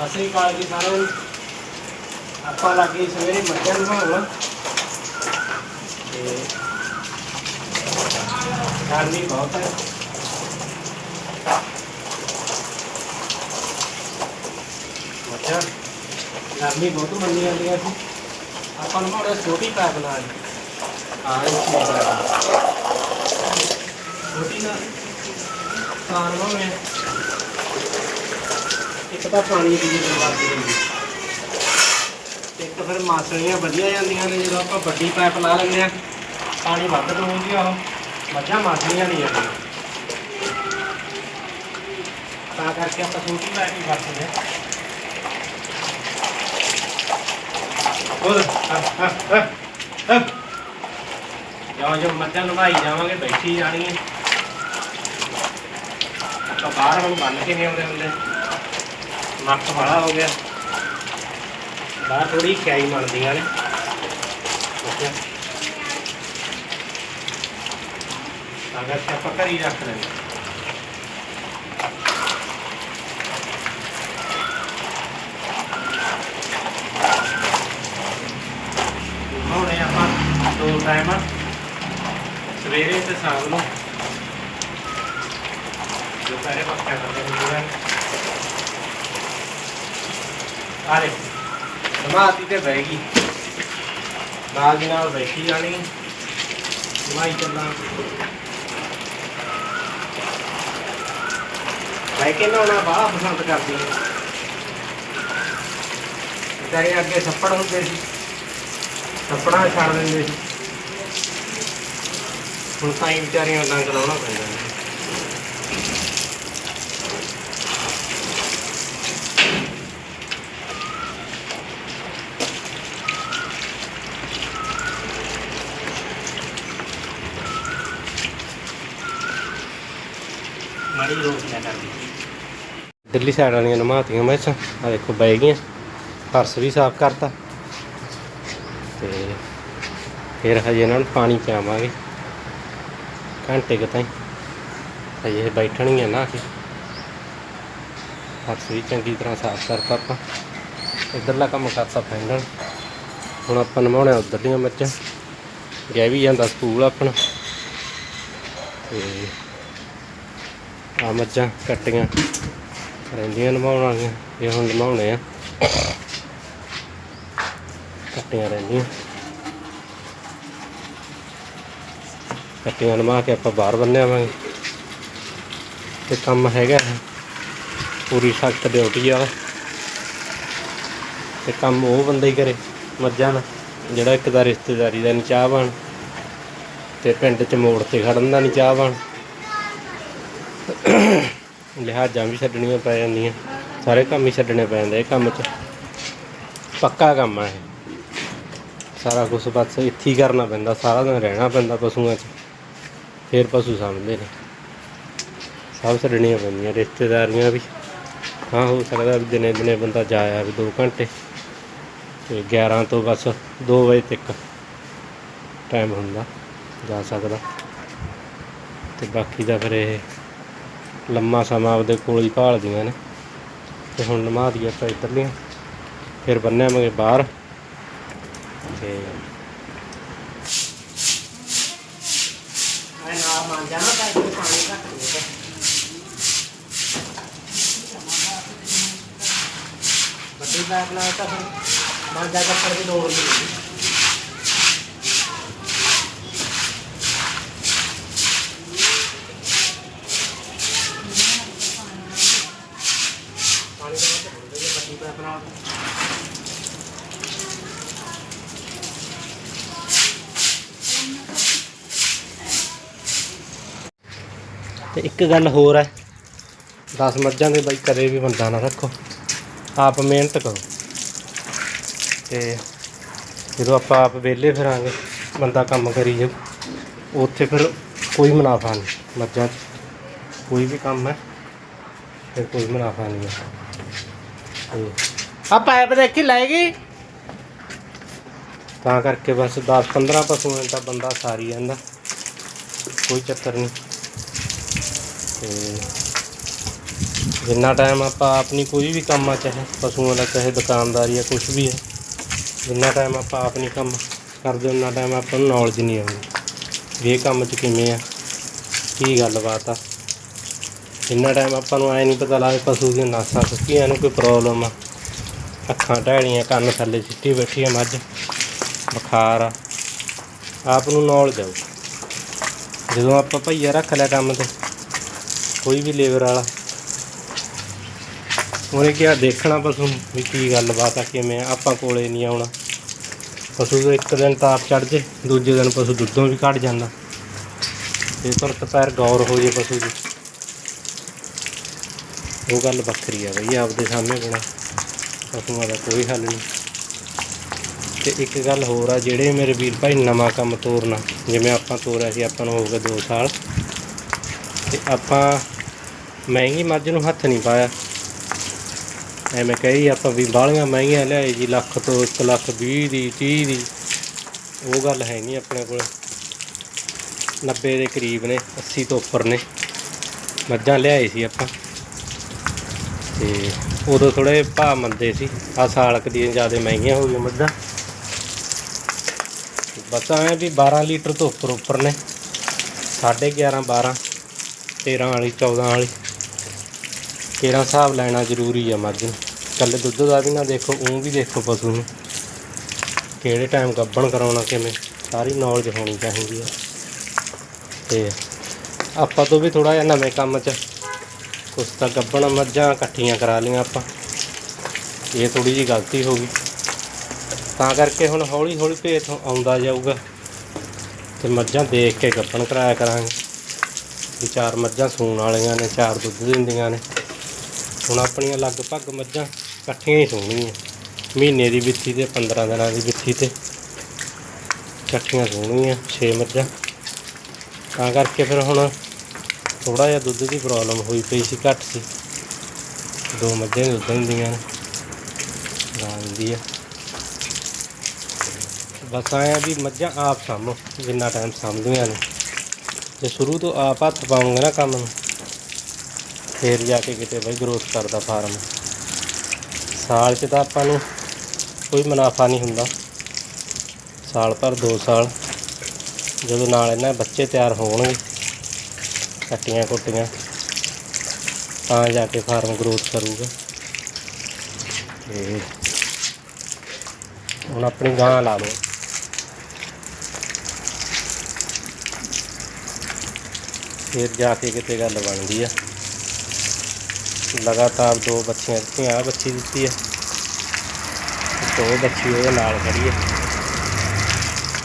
ਸਤਿ ਸ੍ਰੀ ਅਕਾਲ ਜੀ ਸਾਰਿਆਂ ਨੂੰ। ਆਪਾਂ ਲੱਗੇ ਸਵੇਰੇ ਮੱਝਾਂ ਨਵਾਉਣ ਤੇ ਗਰਮੀ ਬਹੁਤ ਹੈ। ਮੱਝਾਂ, ਗਰਮੀ ਬਹੁਤ ਮੰਨੀ ਜਾਂਦੀ ਹੈ ਸੀ ਆਪਾਂ ਨੂੰ ਮਾੜਾ ਛੋਟੀ ਪੈਪ ਨਾਲ ਆ ਛੋਟੀ ਨਾਲ ਤਾਂ ਨਵਾਉਣੇ ਇੱਕ ਤਾਂ ਪਾਣੀ ਦੀ ਬਰਬਾਦੀ ਹੁੰਦੀ ਇੱਕ ਫਿਰ ਮਾਸੜੀਆਂ ਵਧੀਆ ਜਾਂਦੀਆਂ ਨੇ, ਜਦੋਂ ਆਪਾਂ ਵੱਡੀ ਪਾਈਪ ਲਾ ਲੈਂਦੇ ਆ ਪਾਣੀ ਵੱਧ ਡੋਲਦੀ ਉਹ ਮੱਝਾਂ ਮਾਸੜੀਆਂ ਨਹੀਂ ਜਾਂਦੀਆਂ। ਤਾਂ ਕਰਕੇ ਆਪਾਂ ਛੋਟੀ ਪਾਈਪ ਹੀ ਵਰਤਦੇ ਆ ਹੋਰ ਜਿਉਂ ਜਿਉਂ ਮੱਝਾਂ ਨਵਾਈ ਜਾਵਾਂਗੇ, ਬੈਠੀ ਜਾਣੀ ਆਪਾਂ ਬਾਹਰ ਨੂੰ ਬੰਨ ਕੇ ਨਹੀਂ ਆਉਂਦੇ ਹੁੰਦੇ। ਨੱਕ ਵਾਲਾ ਹੋ ਗਿਆ। ਬਾਹਰ ਥੋੜੀ ਖਿਆਈ ਮੰਨਦੀਆਂ ਨੇ ਓਕੇ। ਅਗਰ ਆਪਾਂ ਘਰੀ ਰੱਖ ਲੈਂਦੇ ਹੁਣੇ ਆਪਾਂ ਦੋ ਟਾਈਮ ਸਵੇਰੇ ਤੇ ਸ਼ਾਮ ਨੂੰ। ਦੁਪਹਿਰੇ ਪੱਕਾ ਕਰਦੇ ਹੁੰਦੇ ਆ ਦੇ ਜਮਾਤੀ ਤੇ ਬਹਿ ਗਈ। ਨਾਲ ਦੀ ਨਾਲ ਬੈਠੀ ਜਾਣੀ ਜਮਾਈ ਚੱਲਾਂ। ਮੈਂ ਕਿਹਾ ਨਾ ਬਾਹਲਾ ਪਸੰਦ ਕਰਦੀ ਹੈ। ਤੇਰੇ ਅੱਗੇ ਛੱਪੜ ਹੁੰਦੇ ਸੀ। ਛੱਪੜਾਂ ਛੱਡ ਦਿੰਦੇ ਸੀ। ਹੁਣ ਤਾਂ ਹੀ ਵਿਚਾਰੀਆਂ ਲੰਗ ਲਾਉਣਾ ਪੈਂਦਾ ਹੈ ਮਾੜੀ ਰੋਕ ਲਿਆ ਕਰਦੀ ਦਿੱਲੀ ਸਾਈਡ ਵਾਲੀਆਂ ਨਮਾਤੀਆਂ ਮੈਂ ਆ ਦੇਖੋ ਬਹਿ ਗਈਆਂ। ਫਰਸ਼ ਵੀ ਸਾਫ਼ ਕਰਤਾ। ਤੇ ਫਿਰ ਹਜੇ ਇਹਨਾਂ ਨੂੰ ਪਾਣੀ ਪਿਆਵਾਂਗੇ। ਘੰਟੇ ਕੁ ਤਾਈਂ। ਹਜੇ ਬੈਠਣਗੀਆਂ ਨਾ ਕੇ ਫਰਸ਼ ਵੀ ਚੰਗੀ ਤਰ੍ਹਾਂ ਸਾਫ਼ ਕਰਤਾ ਆਪਾਂ। ਇੱਧਰਲਾ ਕੰਮ ਕਰਤਾ ਫਾਈਨਲ ਹੁਣ ਆਪਾਂ ਨਮਾਉਣਾ ਉੱਧਰਲੀਆਂ ਮੱਝਾਂ ਗਿਆ ਵੀ ਜਾਂਦਾ ਸਕੂਲ ਆਪਣਾ। ਤੇ ਆ ਮੱਝਾਂ ਕੱਟੀਆਂ। ਰਹਿੰਦੀਆਂ ਨਮਾਉਣ ਵਾਲੀਆਂ ਇਹ ਹੁਣ ਨਮਾਉਣੇ ਆ। ਕੱਟੀਆਂ ਰਹਿੰਦੀਆਂ। ਕੱਟੀਆਂ ਨਮਾ ਕੇ ਆਪਾਂ ਬਾਹਰ ਬੰਨ੍ਹ ਆਵਾਂਗੇ ਤੇ ਕੰਮ ਹੈਗਾ ਪੂਰੀ ਸਖਤ ਡਿਊਟੀ ਆ। ਤੇ ਕੰਮ ਉਹ ਬੰਦਾ ਹੀ ਕਰੇ, ਮੱਝਾਂ ਨਾਲ ਜਿਹੜਾ ਇੱਕ ਦਾ ਰਿਸ਼ਤੇਦਾਰੀ ਦਾ ਨਹੀਂ ਚਾਹਵਾਨ ਤੇ ਪਿੰਡ 'ਚ ਮੋੜ ਤੇ ਖੜਨ ਦਾ ਨਹੀਂ ਚਾਹਵਾਨ ਲਿਹਾਜ਼ਾਂ ਵੀ ਛੱਡਣੀਆਂ ਪੈ ਜਾਂਦੀਆਂ। ਸਾਰੇ ਕੰਮ ਹੀ ਛੱਡਣੇ ਪੈ ਜਾਂਦੇ ਇਹ ਕੰਮ 'ਚ। ਪੱਕਾ ਕੰਮ ਆ ਇਹ। ਸਾਰਾ ਕੁਝ ਬਸ ਇੱਥੇ ਹੀ ਕਰਨਾ ਪੈਂਦਾ, ਸਾਰਾ ਦਿਨ ਰਹਿਣਾ ਪੈਂਦਾ ਪਸ਼ੂਆਂ 'ਚ। ਫਿਰ ਪਸ਼ੂ ਸਮਝਦੇ ਨੇ। ਸਭ ਛੱਡਣੀਆਂ ਪੈਂਦੀਆਂ, ਰਿਸ਼ਤੇਦਾਰੀਆਂ ਵੀ। ਹਾਂ, ਹੋ ਸਕਦਾ ਵੀ ਦਿਨੇ ਦਿਨੇ ਬੰਦਾ ਜਾਇਆ ਵੀ 2 ਘੰਟੇ। ਤੇ 11 ਤੋਂ ਬਸ 2 ਵਜੇ ਤੱਕ ਟਾਈਮ ਹੁੰਦਾ, ਜਾ ਸਕਦਾ। ਤੇ ਬਾਕੀ ਦਾ ਫਿਰ ਇਹ ਲੰਮਾ ਸਮਾਂ ਆਪਦੇ ਕੋਲ ਹੀ ਭਾਲਦੀਆਂ ਨੇ। ਤੇ ਹੁਣ ਨਮਾ ਦਈਏ ਆਪਾਂ ਇੱਧਰਲੀਆਂ ਫਿਰ ਬੰਨਿਆਵਾਂਗੇ ਬਾਹਰ। ਤੇ ਮੈਂ ਨਾ ਮੰਨ ਜਾਣਾ ਤਾਂ ਇਹ ਪਾਣੀ ਘੱਟ ਦੇਗਾ ਵੱਡੀ ਬੈਗ ਨਾਲ ਤਾਂ ਫਿਰ। ਮਾਂਜਾ ਕੱਪੜ ਦੀ ਲੋੜ ਨਹੀਂ ਨਾਲ ਤੇ ਇੱਕ ਗੱਲ ਹੋਰ ਹੈ। 10 ਮੱਝਾਂ ਦੇ ਬਾਈ ਕਦੇ ਵੀ ਬੰਦਾ ਨਾ ਰੱਖੋ। ਆਪ ਮਿਹਨਤ ਕਰੋ। ਤੇ ਜਦੋਂ ਆਪਾਂ ਆਪ ਵਿਹਲੇ ਫਿਰਾਂਗੇ, ਬੰਦਾ ਕੰਮ ਕਰੀ ਜਾਊ, ਉੱਥੇ ਫਿਰ ਕੋਈ ਮੁਨਾਫਾ ਨਹੀਂ ਮੱਝਾਂ 'ਚ। ਕੋਈ ਵੀ ਕੰਮ ਹੈ, ਫਿਰ ਕੋਈ ਮੁਨਾਫਾ ਨਹੀਂ ਹੈ। ਤੇ ਆ ਪਾਇਪ ਦੇਖੀ ਲਾਏਗੀ ਤਾਂ ਕਰਕੇ ਬਸ 10 15 ਪਸ਼ੂਆਂ ਦਾ ਬੰਦਾ ਸਾਰੀ ਜਾਂਦਾ। ਕੋਈ ਚੱਕਰ ਨਹੀਂ। ਤੇ ਜਿੰਨਾ ਟਾਈਮ ਆਪਾਂ ਆਪਣੀ ਕੋਈ ਵੀ ਕੰਮ ਆ, ਚਾਹੇ ਪਸ਼ੂਆਂ ਦਾ, ਚਾਹੇ ਦੁਕਾਨਦਾਰੀ ਆ ਕੁਝ ਵੀ ਹੈ ਜਿੰਨਾ ਟਾਈਮ ਆਪਾਂ ਆਪਣੀ ਕੰਮ ਕਰਦੇ ਉਹਨਾਂ ਟਾਈਮ ਆਪਾਂ ਨੂੰ ਨੌਲੇਜ ਨਹੀਂ ਆਉਂਦੀ। ਵੀ ਇਹ ਕੰਮ 'ਚ ਕਿਵੇਂ ਆ, ਕੀ ਗੱਲਬਾਤ ਆ। ਜਿੰਨਾ ਟਾਈਮ ਆਪਾਂ ਨੂੰ ਐ ਨਹੀਂ ਪਤਾ ਲੱਗਦਾ ਪਸ਼ੂ ਦੀਆਂ ਨਾਸਾਂ ਸੁੱਕੀਆਂ ਨੂੰ, ਕੋਈ ਪ੍ਰੋਬਲਮ ਆ। ਅੱਖਾਂ ਢੈਣੀਆਂ ਕੰਨ ਥੱਲੇ ਸਿੱਟੀ ਬੈਠੀ ਆ ਮੱਝ। ਬੁਖਾਰ ਆ। ਆਪ ਨੂੰ ਨੌਲੇਜ ਆਊ ਜਦੋਂ ਆਪਾਂ ਭਈਆ ਰੱਖ ਲਿਆ ਕੰਮ ਤੇ, ਕੋਈ ਵੀ ਲੇਬਰ ਵਾਲਾ। ਉਹਨੇ ਕਿਹਾ, ਦੇਖਣਾ ਪਸ਼ੂ ਨੂੰ ਵੀ ਕੀ ਗੱਲਬਾਤ ਆ, ਕਿਵੇਂ ਆਪਾਂ ਕੋਲੇ ਨਹੀਂ ਆਉਣਾ। ਪਸ਼ੂ ਦਾ ਇੱਕ ਦਿਨ ਤਾਪ ਚੜ ਜੇ, ਦੂਜੇ ਦਿਨ ਪਸ਼ੂ ਦੁੱਧੋਂ ਵੀ ਘਟ ਜਾਂਦਾ। ਤੇ ਤੁਰਤ ਪੈਰ ਗੌਰ ਹੋ ਜੇ ਪਸ਼ੂ ਦੀ। ਉਹ ਗੱਲ ਵੱਖਰੀ ਆ ਬਈ, ਆਪਦੇ ਸਾਹਮਣੇ ਬਣਾ। ਪਸ਼ੂਆਂ ਦਾ ਕੋਈ ਹੱਲ ਨਹੀਂ। ਤੇ ਇੱਕ ਗੱਲ ਹੋਰ ਆ, ਜਿਹੜੇ ਮੇਰੇ ਵੀਰ ਭਾਈ ਨਵਾਂ ਕੰਮ ਤੋਰਨਾ, ਜਿਵੇਂ ਆਪਾਂ ਤੋਰਿਆ ਸੀ, ਆਪਾਂ ਨੂੰ ਹੋ ਗਏ 2 ਸਾਲ। ਤੇ ਆਪਾਂ ਮਹਿੰਗੀ ਮੱਝ ਨੂੰ ਹੱਥ ਨਹੀਂ ਪਾਇਆ। ਐਵੇਂ ਕਹੀ ਆਪਾਂ ਵੀ ਬਾਹਲੀਆਂ ਮਹਿੰਗੀਆਂ ਲਿਆਏ ਜੀ, ਲੱਖ ਤੋਂ 1 ਲੱਖ 20 ਦੀ 30 ਦੀ। ਉਹ ਗੱਲ ਹੈ ਨਹੀਂ ਆਪਣੇ ਕੋਲ। 90 ਦੇ ਕਰੀਬ ਨੇ 80 ਤੋਂ ਉੱਪਰ ਨੇ। ਮੱਝਾਂ ਲਿਆਏ ਸੀ ਆਪਾਂ। ਤੇ ਉਦੋਂ ਥੋੜੇ ਭਾਅ ਮੰਦੇ ਸੀ। ਆ ਸਾਲਕ ਦੀਆਂ ਜ਼ਿਆਦਾ ਮਹਿੰਗੀਆਂ ਹੋ ਗਈਆਂ ਮੱਝਾਂ। ਬਸ ਐਂ ਵੀ 12 ਲੀਟਰ ਤੋਂ ਉੱਪਰ ਉੱਪਰ ਨੇ। 11.5 12 13 ਵਾਲੀ 14 ਵਾਲੀ। ਕਿਹੜਾ ਹਿਸਾਬ ਲੈਣਾ ਜ਼ਰੂਰੀ ਆ ਮੱਝ ਨੂੰ? ਕੱਲੇ ਦੁੱਧ ਦਾ ਵੀ ਨਾ ਦੇਖੋ ਉਹ ਵੀ ਦੇਖੋ ਪਸ਼ੂ ਨੂੰ। ਕਿਹੜੇ ਟਾਈਮ ਗੱਭਣ ਕਰਾਉਣਾ ਕਿਵੇਂ? ਸਾਰੀ ਨੌਲੇਜ ਹੋਣੀ ਚਾਹੀਦੀ ਆ। ਤੇ ਆਪਾਂ ਤੋਂ ਵੀ ਥੋੜਾ ਜਿਹਾ ਨਵੇਂ ਕੰਮ 'ਚ ਕੁਛ ਤਾਂ ਗੱਬਣ ਮੱਝਾਂ ਇਕੱਠੀਆਂ ਕਰਾ ਲਈਆਂ ਆਪਾਂ। ਇਹ ਥੋੜੀ ਜੀ ਗਲਤੀ ਹੋ ਗਈ। ਤਾਂ ਕਰਕੇ ਹੁਣ ਹੌਲੀ ਹੌਲੀ ਭੇਤ ਆਉਂਦਾ ਜਾਊਗਾ। ਤੇ ਮੱਝਾਂ ਦੇਖ ਕੇ ਗੱਬਣ ਕਰਾਇਆ ਕਰਾਂਗੇ। ਵੀ ਚਾਰ ਮੱਝਾਂ ਸੂਣ ਵਾਲੀਆਂ ਨੇ, ਚਾਰ ਦੁੱਧ ਦਿੰਦੀਆਂ ਨੇ। ਹੁਣ ਆਪਣੀਆਂ ਲਗਭਗ ਮੱਝਾਂ ਇਕੱਠੀਆਂ ਹੀ ਸੂਣਗੀਆਂ। ਮਹੀਨੇ ਦੀ ਵਿੱਥੀ ਤੇ 15 ਦਿਨਾਂ ਦੀ ਵਿੱਥੀ ਤੇ ਇਕੱਠੀਆਂ ਸੂਣਗੀਆਂ 6 ਮੱਝਾਂ। ਤਾਂ ਕਰਕੇ ਫਿਰ ਹੁਣ ਥੋੜਾ ਜਿਹਾ ਦੁੱਧ ਦੀ ਪ੍ਰੋਬਲਮ ਹੋਈ ਪਈ ਸੀ, ਘੱਟ ਸੀ। ਦੋ ਮੱਝਾਂ ਹੀ ਦੁੱਧ ਦਿੰਦੀਆਂ ਨੇ। ਗਾਂ ਦਿੰਦੀ ਆ। ਬਸ ਆਇਆ ਵੀ ਮੱਝਾਂ ਆਪ ਸਾਂਭੋ, ਜਿੰਨਾ ਟਾਈਮ ਸਾਂਭਦੀਆਂ ਨੇ। ਜੇ ਸ਼ੁਰੂ ਤੋਂ ਆਪ ਹੱਥ ਪਾਉਂਗੇ ਨਾ ਕੰਮ ਨੂੰ, ਫੇਰ ਜਾ ਕੇ ਕਿਤੇ ਬਈ ਗਰੋਥ ਕਰਦਾ ਫਾਰਮ ਸਾਲ 'ਚ ਤਾਂ ਆਪਾਂ ਨੂੰ ਕੋਈ ਮੁਨਾਫਾ ਨਹੀਂ ਹੁੰਦਾ। ਸਾਲ ਪਰ 2 ਸਾਲ, ਜਦੋਂ ਨਾਲ ਇਹਨਾਂ ਬੱਚੇ ਤਿਆਰ ਹੋਣਗੇ। ਕੱਟੀਆਂ ਕੁੱਟੀਆਂ। ਤਾਂ ਜਾ ਕੇ ਫਾਰਮ ਗਰੋਥ ਕਰੂਗਾ। ਤੇ ਹੁਣ ਆਪਣੀ ਗਾਂ ਲਾ ਲਓ। ਫਿਰ ਜਾ ਕੇ ਕਿਤੇ ਗੱਲ ਬਣਦੀ ਆ। ਲਗਾਤਾਰ ਦੋ ਬੱਚੀਆਂ ਦਿੱਤੀਆਂ ਆ ਬੱਚੀ ਦਿੱਤੀ ਆ। ਦੋ ਬੱਚੀ ਉਹਦੇ ਨਾਲ ਖੜੀ ਆ।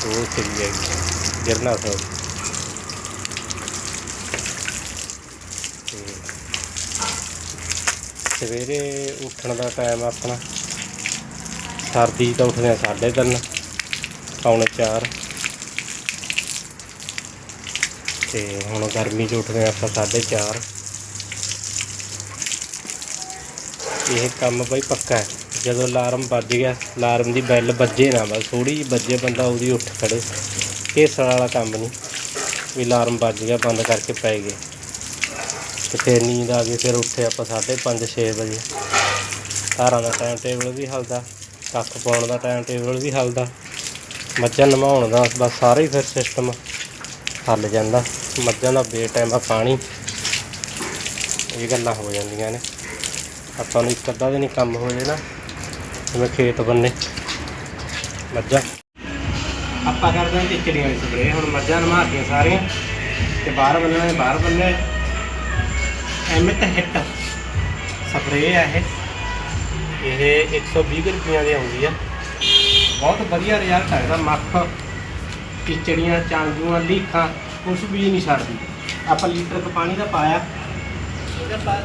ਉਹ ਚਲੀ ਜਾਏਗੀ ਗਿਰਨਾ ਸੋ ਸਵੇਰੇ ਉੱਠਣ ਦਾ ਟਾਈਮ ਆਪਣਾ। ਸਰਦੀ ਤਾਂ ਉੱਠਦੇ ਆ ਸਾਢੇ ਤਿੰਨ, ਪੌਣੇ 4 ਤੇ ਹੁਣ ਗਰਮੀ 'ਚ ਉੱਠਦੇ ਆ ਆਪਾਂ ਸਾਢੇ 4 ਇਹ ਕੰਮ ਬਈ ਪੱਕਾ ਹੈ। ਜਦੋਂ ਅਲਾਰਮ ਵੱਜ ਗਿਆ ਅਲਾਰਮ ਦੀ ਬੈਲ ਵੱਜੇ ਨਾ ਬਸ ਥੋੜੀ ਜਿਹੀ ਵੱਜੇ ਬੰਦਾ ਉਹਦੀ ਉੱਠ ਖੜੇ। ਕੇਸਰ ਵਾਲਾ ਕੰਮ ਨਹੀਂ ਵੀ ਅਲਾਰਮ ਵੱਜ ਗਿਆ, ਬੰਦ ਕਰਕੇ ਪੈ ਗਏ। ਤੇ ਫਿਰ ਨੀਂਦ ਆ ਗਈ, ਫਿਰ ਉੱਠੇ ਆਪਾਂ 5:30 6 ਵਜੇ। ਧਾਰਾਂ ਦਾ ਟਾਈਮ ਟੇਬਲ ਵੀ ਹਲਦਾ, ਕੱਖ ਪਾਉਣ ਦਾ ਟਾਈਮ ਟੇਬਲ ਵੀ ਹਲਦਾ। ਮੱਝਾਂ ਨਵਾਉਣ ਦਾ, ਬਸ ਸਾਰਾ ਹੀ ਫਿਰ ਸਿਸਟਮ ਹੱਲ ਜਾਂਦਾ। ਮੱਝਾਂ ਦਾ ਬੇ ਟਾਈਮ ਆ ਪਾਣੀ। ਇਹ ਗੱਲਾਂ ਹੋ ਜਾਂਦੀਆਂ ਨੇ। ਆਪਾਂ ਨੂੰ ਇੱਕ ਅੱਧਾ ਦਿਨ ਹੀ ਕੰਮ ਹੋ ਜੇ ਨਾ, ਜਿਵੇਂ ਖੇਤ ਬੰਨੇ। ਮੱਝਾਂ। ਆਪਾਂ ਕਰਦੇ ਹਾਂ ਟਿੱਚੜੀਆਂ ਦੀ ਸਪਰੇਅ ਹੁਣ ਮੱਝਾਂ ਨਮਾਤੀਆਂ ਸਾਰੀਆਂ, ਤੇ ਬਾਹਰ ਬੰਨਣਾ, ਬਾਹਰ ਬੰਨੇ ਐਮਿਟ ਹਿੱਟ ਸਪਰੇਅ ਹੈ ਇਹ। ਇਹ 120 ਰੁਪਈਆਂ ਦੀ ਆਉਂਦੀ ਆ। ਬਹੁਤ ਵਧੀਆ ਰਿਜ਼ਲਟ ਹੈ ਇਹਦਾ, ਮੱਖ ਟਿੱਚੜੀਆਂ ਚਾਂਜੂਆਂ ਲੀਖਾਂ, ਕੁਛ ਵੀ ਨਹੀਂ ਛੱਡਦੀ। ਆਪਾਂ ਲੀਟਰ ਕੁ ਪਾਣੀ ਦਾ ਪਾਇਆ। ਇਹਦਾ ਪਾ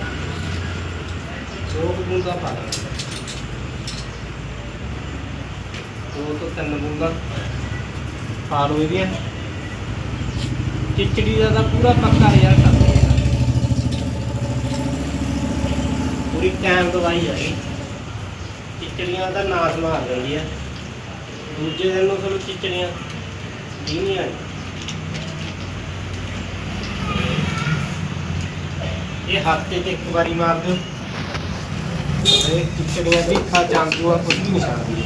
ਦੋ ਕੁ ਬੂੰਦਾਂ ਪਾ ਦੇਣਾ। ਦੋ ਤੋਂ ਤਿੰਨ ਬੂੰਦਾਂ ਪਾ ਲਓ ਇਹਦੀਆਂ। ਚਿਚੜੀ ਦਾ ਤਾਂ ਪੂਰਾ ਪੱਕਾ ਰਿਜ਼ਲਟ ਆਉਂਦਾ ਹੈ ਪੂਰੀ ਟਾਈਮ ਦਵਾਈ ਹੈ ਇਹ ਚਿਚੜੀਆਂ ਦਾ ਨਾਸ ਮਾਰ ਦਿੰਦੀ ਹੈ ਦੂਜੇ ਦਿਨ ਨੂੰ ਤੁਹਾਨੂੰ ਚਿਚੜੀਆਂ ਨਹੀਂ ਆਈ ਇਹ ਹਫ਼ਤੇ 'ਚ ਇੱਕ ਵਾਰੀ ਮਾਰ ਦਿਓ। ਇਹ ਚਿੜੀਆਂ ਦੀ ਖਾ ਜਾਂਦੂਆ ਕੁਝ ਨਹੀਂ ਛੱਡਦੀ